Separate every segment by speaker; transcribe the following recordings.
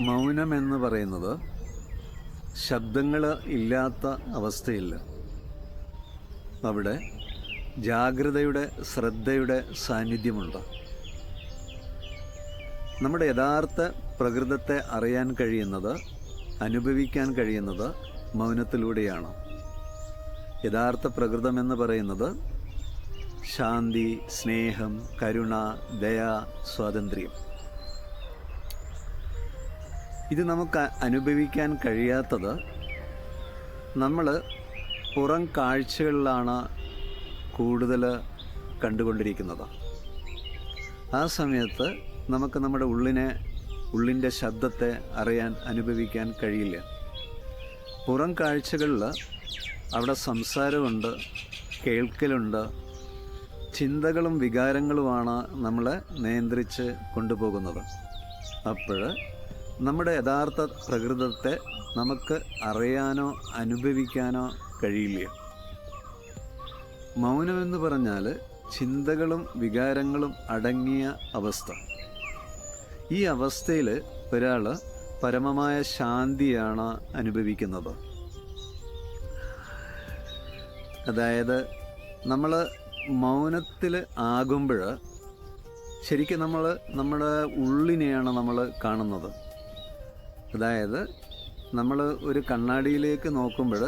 Speaker 1: മൗനം എന്ന് പറയുന്നത് ശബ്ദങ്ങൾ ഇല്ലാത്ത അവസ്ഥയില്ല. അവിടെ ജാഗ്രതയുടെ ശ്രദ്ധയുടെ സാന്നിധ്യമുണ്ട്. നമ്മുടെ യഥാർത്ഥ പ്രകൃതത്തെ അറിയാൻ കഴിയുന്നത് അനുഭവിക്കാൻ കഴിയുന്നത് മൗനത്തിലൂടെയാണ്. യഥാർത്ഥ പ്രകൃതം എന്ന് പറയുന്നത് ശാന്തി സ്നേഹം കരുണ ദയ സ്വാതന്ത്ര്യം. ഇത് നമുക്ക് അനുഭവിക്കാൻ കഴിയാത്തത് നമ്മൾ പുറം കാഴ്ചകളിലാണ് കൂടുതൽ കണ്ടുകൊണ്ടിരിക്കുന്നത്. ആ സമയത്ത് നമുക്ക് നമ്മുടെ ഉള്ളിനെ ഉള്ളിന്റെ ശബ്ദത്തെ അറിയാൻ അനുഭവിക്കാൻ കഴിയില്ല. പുറം കാഴ്ചകളിൽ അവിടെ സംസാരമുണ്ട് കേൾക്കലുണ്ട് ചിന്തകളും വികാരങ്ങളുമാണ് നമ്മളെ നിയന്ത്രിച്ച് കൊണ്ടുപോകുന്നത്. അപ്പോൾ നമ്മുടെ യഥാർത്ഥ പ്രകൃതത്തെ നമുക്ക് അറിയാനോ അനുഭവിക്കാനോ കഴിയില്ല. മൗനമെന്ന് പറഞ്ഞാൽ ചിന്തകളും വികാരങ്ങളും അടങ്ങിയ അവസ്ഥ. ഈ അവസ്ഥയിൽ ഒരാൾ പരമമായ ശാന്തിയാണ് അനുഭവിക്കുന്നത്. അതായത് നമ്മൾ മൗനത്തിൽ ആകുമ്പോൾ ശരിക്കും നമ്മൾ നമ്മുടെ ഉള്ളിനെയാണ് നമ്മൾ കാണുന്നത്. അതായത് നമ്മൾ ഒരു കണ്ണാടിയിലേക്ക് നോക്കുമ്പോൾ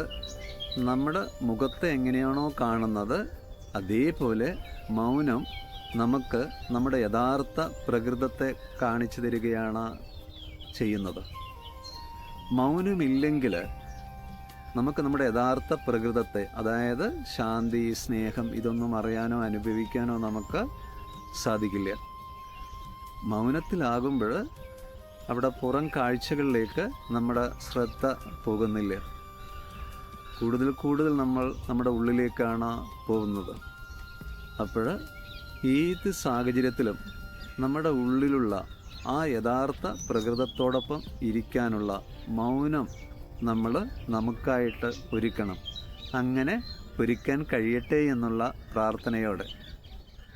Speaker 1: നമ്മുടെ മുഖത്തെ എങ്ങനെയാണോ കാണുന്നത് അതേപോലെ മൗനം നമുക്ക് നമ്മുടെ യഥാർത്ഥ പ്രകൃതത്തെ കാണിച്ചു തരികയാണ് ചെയ്യുന്നത്. മൗനമില്ലെങ്കിൽ നമുക്ക് നമ്മുടെ യഥാർത്ഥ പ്രകൃതത്തെ അതായത് ശാന്തി സ്നേഹം ഇതൊന്നും അറിയാനോ അനുഭവിക്കാനോ നമുക്ക് സാധിക്കില്ല. മൗനത്തിലാകുമ്പോൾ അവിടെ പുറം കാഴ്ചകളിലേക്ക് നമ്മുടെ ശ്രദ്ധ പോകുന്നില്ല? കൂടുതൽ കൂടുതൽ നമ്മൾ നമ്മുടെ ഉള്ളിലേക്കാണ് പോകുന്നത്. അപ്പോൾ ഏത് സാഹചര്യത്തിലും നമ്മുടെ ഉള്ളിലുള്ള ആ യഥാർത്ഥ പ്രകൃതത്തോടൊപ്പം ഇരിക്കാനുള്ള മൗനം നമ്മൾ നമുക്കായിട്ട് ഒരുക്കണം. അങ്ങനെ ഒരുക്കാൻ കഴിയട്ടെ എന്നുള്ള പ്രാർത്ഥനയോടെ.